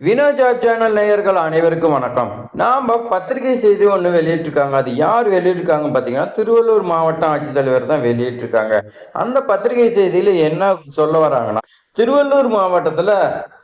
வினோஜாப் channel நேயர்கள் அனைவருக்கும் வணக்கம். நாம பத்திரிகை செய்தி ஒன்று வெளியிட்டிருக்காங்க. அது யார் வெளியிட்டிருக்காங்க பார்த்தீங்கன்னா திருவள்ளூர் மாவட்ட ஆட்சித்தலைவர் தான் வெளியிட்டிருக்காங்க. அந்த பத்திரிகை செய்தியில என்ன சொல்ல வராங்கன்னா திருவள்ளூர் மாவட்டத்துல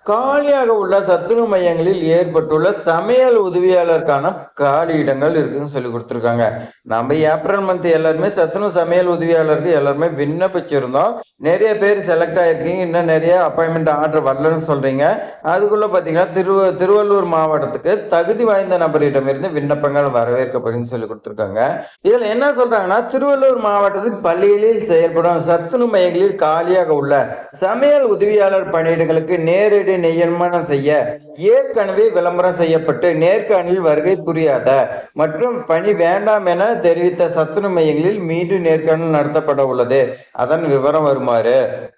காலியாக உள்ள சத்துணவு மையங்களில் ஏற்பட்டுள்ள சமையல் உதவியாளருக்கான காலி இடங்கள் இருக்குன்னு சொல்லி கொடுத்துருக்காங்க. நம்ம ஏப்ரல் மந்த் எல்லாருமே சத்துணவு சமையல் உதவியாளருக்கு எல்லாருமே விண்ணப்பிச்சிருந்தோம். நிறைய பேர் செலக்ட் ஆயிருக்கீங்க. இன்னும் நிறைய அப்பாயின்மெண்ட் ஆர்டர் வரலன்னு சொல்றீங்க. அதுக்குள்ள பாத்தீங்கன்னா திருவ திருவள்ளூர் மாவட்டத்துக்கு தகுதி வாய்ந்த நபரிடமிருந்து விண்ணப்பங்கள் வரவேற்கப்படுன்னு சொல்லி கொடுத்துருக்காங்க. இதுல என்ன சொல்றாங்கன்னா திருவள்ளூர் மாவட்டத்தில் பள்ளிகளில் செயல்படும் சத்துணவு மையங்களில் காலியாக உள்ள சமையல் உதவியாளர் பணியிடங்களுக்கு நேரடி நியமனம் செய்ய ஏற்கனவே விளம்பரம் செய்யப்பட்டு நேர்காணலில் வருகை புரியாத மற்றும் பணி வேண்டாம் என தெரிவித்த சத்துணவு மையங்களில் மீண்டும் நேர்காணல் நடத்தப்பட உள்ளது. அதன் விவரம் வருமாறு.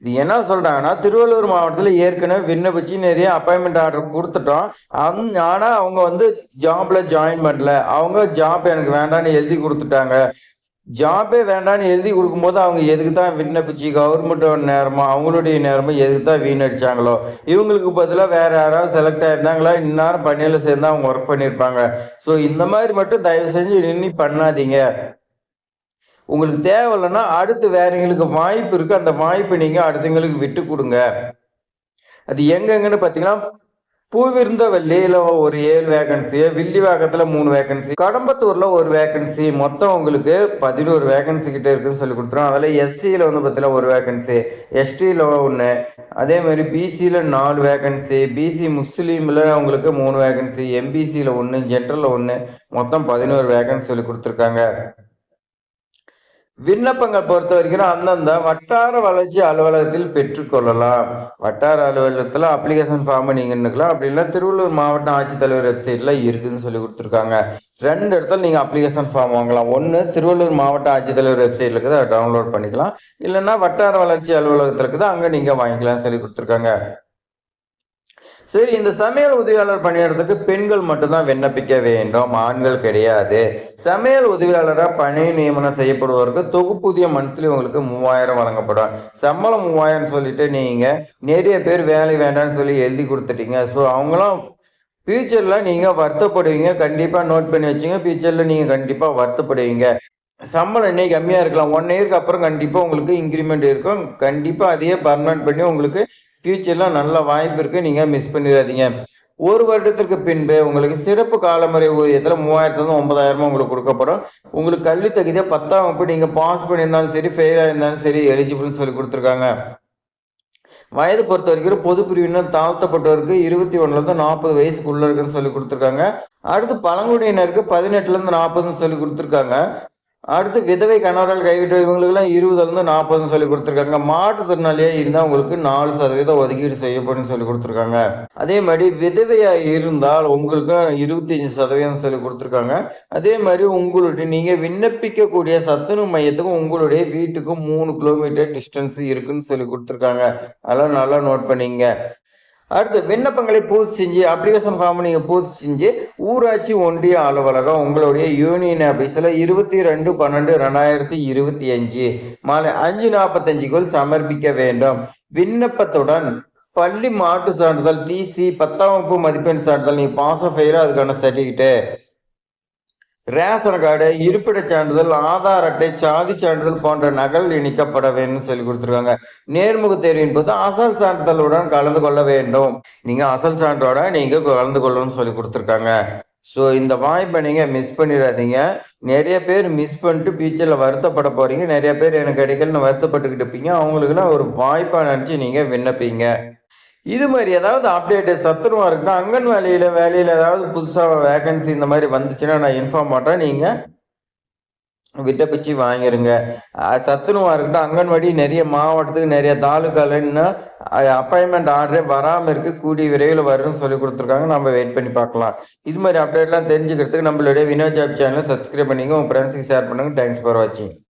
இது என்ன சொல்றாங்கன்னா திருவள்ளூர் மாவட்டத்தில் ஏற்கனவே விண்ணப்பிச்சு நிறைய அப்பாயின்மெண்ட் ஆர்டர் கொடுத்துட்டோம். அந் ஆனால் அவங்க வந்து ஜாப்ல ஜாயின் பண்ணல. அவங்க ஜாப் எனக்கு வேண்டாம்னு எழுதி கொடுத்துட்டாங்க. ஜாபே வேண்டாம்னு எழுதி கொடுக்கும்போது அவங்க எதுக்கு தான் விண்ணப்பிச்சு கவர்மெண்ட்டோட நேரமோ அவங்களுடைய நேரமோ எதுக்கு தான் வீணடிச்சாங்களோ? இவங்களுக்கு பதிலாக வேறு யாராவது செலக்ட் ஆயிருந்தாங்களா? இந்நேரம் பணியில் சேர்ந்து அவங்க ஒர்க் பண்ணியிருப்பாங்க. ஸோ இந்த மாதிரி மட்டும் தயவு செஞ்சு நின்று பண்ணாதீங்க. உங்களுக்கு தேவையில்லைன்னா அடுத்து வேறவங்களுக்கு வாய்ப்பு இருக்குது அந்த வாய்ப்பை நீங்கள் அடுத்தவங்களுக்கு விட்டு கொடுங்க. அது எங்கெங்கன்னு பார்த்தீங்கன்னா பூவிருந்தவல்லியில ஒரு ஏழு வேகன்சி வில்லிவாக்கத்துல மூணு வேகன்சி கடம்பத்தூர்ல ஒரு வேகன்சி மொத்தம் உங்களுக்கு பதினோரு வேகன்சி கிட்ட இருக்குன்னு சொல்லி கொடுத்துரும் அதில் எஸ்சியில் வந்து பார்த்தீங்கன்னா ஒரு வேகன்சி எஸ்டியில் ஒன்று அதே மாதிரி பிசியில் நாலு வேகன்சி பிசி முஸ்லீமில் உங்களுக்கு மூணு வேகன்சி எம்பிசியில் ஒன்று ஜென்ரலில் ஒன்று மொத்தம் பதினோரு வேகன்சி சொல்லி கொடுத்துருக்காங்க. விண்ணப்பங்கள் பொறுத்த வரைக்கும் அந்தந்த வட்டார வளர்ச்சி அலுவலகத்தில் பெற்றுக்கொள்ளலாம். வட்டார அலுவலகத்தில் அப்ளிகேஷன் ஃபார்ம் நீங்கள் நின்றுக்கலாம் அப்படி இல்லை திருவள்ளூர் மாவட்ட ஆட்சித்தலைவர் வெப்சைட்டில் இருக்குதுன்னு சொல்லி கொடுத்துருக்காங்க. ரெண்டு இடத்துல நீங்கள் அப்ளிகேஷன் ஃபார்ம் வாங்கலாம். ஒன்று திருவள்ளூர் மாவட்ட ஆட்சித்தலைவர் வெப்சைட்டில் இருக்குது. அதை டவுன்லோட் பண்ணிக்கலாம். இல்லைன்னா வட்டார வளர்ச்சி அலுவலகத்தில் இருக்குது. அங்கே நீங்கள் வாங்கிக்கலாம்னு சொல்லி கொடுத்துருக்காங்க. சரி இந்த சமையல் உதவியாளர் பணியிடத்துக்கு பெண்கள் மட்டும்தான் விண்ணப்பிக்க வேண்டும் ஆண்கள் கிடையாது. சமையல் உதவியாளராக பணி நியமனம் செய்யப்படுவதற்கு தொகுப்பூதிய மந்த்லி உங்களுக்கு மூவாயிரம் வழங்கப்படும். சம்பளம் மூவாயிரம் சொல்லிட்டு நீங்க நிறைய பேர் வேலை வேண்டாம்னு சொல்லி எழுதி கொடுத்துட்டீங்க. ஸோ அவங்களும் ஃபியூச்சரில் நீங்கள் வருத்தப்படுவீங்க கண்டிப்பாக நோட் பண்ணி வச்சுங்க. ஃபியூச்சரில் நீங்கள் கண்டிப்பாக வருத்தப்படுவீங்க. சம்பளம் இன்னைக்கு கம்மியாக இருக்கலாம். ஒன் இயருக்கு அப்புறம் கண்டிப்பாக உங்களுக்கு இன்க்ரிமெண்ட் இருக்கும். கண்டிப்பாக அதையே பர்மனன்ட் பண்ணி உங்களுக்கு ஃபியூச்சரில் நல்ல வாய்ப்பு இருக்குது நீங்கள் மிஸ் பண்ணிடாதீங்க. ஒரு வருடத்திற்கு பின்பு உங்களுக்கு சிறப்பு காலமுறை ஊதியத்தில் மூவாயிரத்துலேருந்து ஒன்பதாயிரமா உங்களுக்கு கொடுக்கப்படும். உங்களுக்கு கல்வி தகுதியாக பத்தாம் வகுப்பு நீங்கள் பாஸ் பண்ணியிருந்தாலும் சரி ஃபெயிலாக இருந்தாலும் சரி எலிஜிபிள்னு சொல்லி கொடுத்துருக்காங்க. வயது பொறுத்த வரைக்கும் பொது பிரிவினர் தாழ்த்தப்பட்டவருக்கு இருபத்தி ஒன்றுலேருந்து நாற்பது வயசுக்குள்ள இருக்குன்னு சொல்லி கொடுத்துருக்காங்க. அடுத்து பழங்குடியினருக்கு பதினெட்டுலேருந்து நாற்பதுன்னு சொல்லி கொடுத்துருக்காங்க. அடுத்து விதவை கணவரால் கைவிட்ட இவங்களுக்குலாம் இருபதுலேருந்து நாற்பதுன்னு சொல்லி கொடுத்துருக்காங்க. மாற்றுத்திறனாளியாக இருந்தால் உங்களுக்கு நாலு சதவீதம் ஒதுக்கீடு செய்யப்படும் சொல்லி கொடுத்துருக்காங்க. அதே மாதிரி விதவையாக இருந்தால் உங்களுக்கு இருபத்தஞ்சி சதவீதம் சொல்லி கொடுத்துருக்காங்க. அதே மாதிரி உங்களுடைய நீங்கள் விண்ணப்பிக்கக்கூடிய சத்துணவு மையத்துக்கும் உங்களுடைய வீட்டுக்கும் மூணு கிலோமீட்டர் டிஸ்டன்ஸ் இருக்குன்னு சொல்லி கொடுத்துருக்காங்க. அதெல்லாம் நல்லா நோட் பண்ணிங்க அடுத்து விண்ணப்பங்களை பூர்த்தி செஞ்சு அப்ளிகேஷன் ஃபார்ம் நீங்கள் பூர்த்தி செஞ்சு ஊராட்சி ஒன்றிய அலுவலகம் உங்களுடைய யூனியன் ஆஃபீஸில் இருபத்தி ரெண்டு பன்னெண்டு ரெண்டாயிரத்தி இருபத்தி அஞ்சு மாலை அஞ்சு நாற்பத்தஞ்சுக்குள் சமர்ப்பிக்க வேண்டும். விண்ணப்பத்துடன் பள்ளி மாட்டு சான்றிதழ் டிசி பத்தாம் வகுப்பு மதிப்பெண் சான்றிதழ் நீ பாஸ் ஃபெயிலோ அதுக்கான சர்டிஃபிகேட்டு ரேஷன் கார்டு இருப்பிடச் சான்றிதழ் ஆதார் அட்டை சாதி சான்றிதழ் போன்ற நகல் இணைக்கப்பட வேண்டும் சொல்லி கொடுத்துருக்காங்க. நேர்முக தேர்வின் போது அசல் சான்றிதழுடன் கலந்து கொள்ள வேண்டும். நீங்க அசல் சான்றோட நீங்க கலந்து கொள்ளணும்னு சொல்லி கொடுத்துருக்காங்க. ஸோ இந்த வாய்ப்பை நீங்கள் மிஸ் பண்ணிடாதீங்க. நிறைய பேர் மிஸ் பண்ணிட்டு ஃபியூச்சரில் வருத்தப்பட போகிறீங்க நிறைய பேர் எனக்கு கிடைக்கலன்னு வருத்தப்பட்டுக்கிட்டு இருப்பீங்க. அவங்களுக்குலாம் ஒரு வாய்ப்பாக நினச்சி நீங்கள் விண்ணப்பிங்க. இது மாதிரி ஏதாவது அப்டேட்டு சத்துருவா இருக்குன்னா அங்கன்வாடியில் வேலையில் ஏதாவது புதுசாக வேகன்சி இந்த மாதிரி வந்துச்சுன்னா நான் இன்ஃபார்ம் பண்ணுறேன் நீங்கள் விட்டப்பிச்சு வாங்கிருங்க. சத்துருவா இருக்கட்டும் அங்கன்வாடி நிறைய மாவட்டத்துக்கு நிறைய தாலுக்காலன்னா அப்பாயின்மெண்ட் ஆர்டரே வராமல் இருக்கு கூடிய விரைவில் வரும்னு சொல்லி கொடுத்துருக்காங்க. நம்ம வெயிட் பண்ணி பார்க்கலாம். இது மாதிரி அப்டேட்லாம் தெரிஞ்சுக்கிறதுக்கு நம்மளுடைய வினோஜாப் சேனலை சப்ஸ்கிரைப் பண்ணிங்க உங்கள் ஃப்ரெண்ட்ஸுக்கு ஷேர் பண்ணுங்கள் தேங்க்ஸ் ஃபார் வாட்சிங்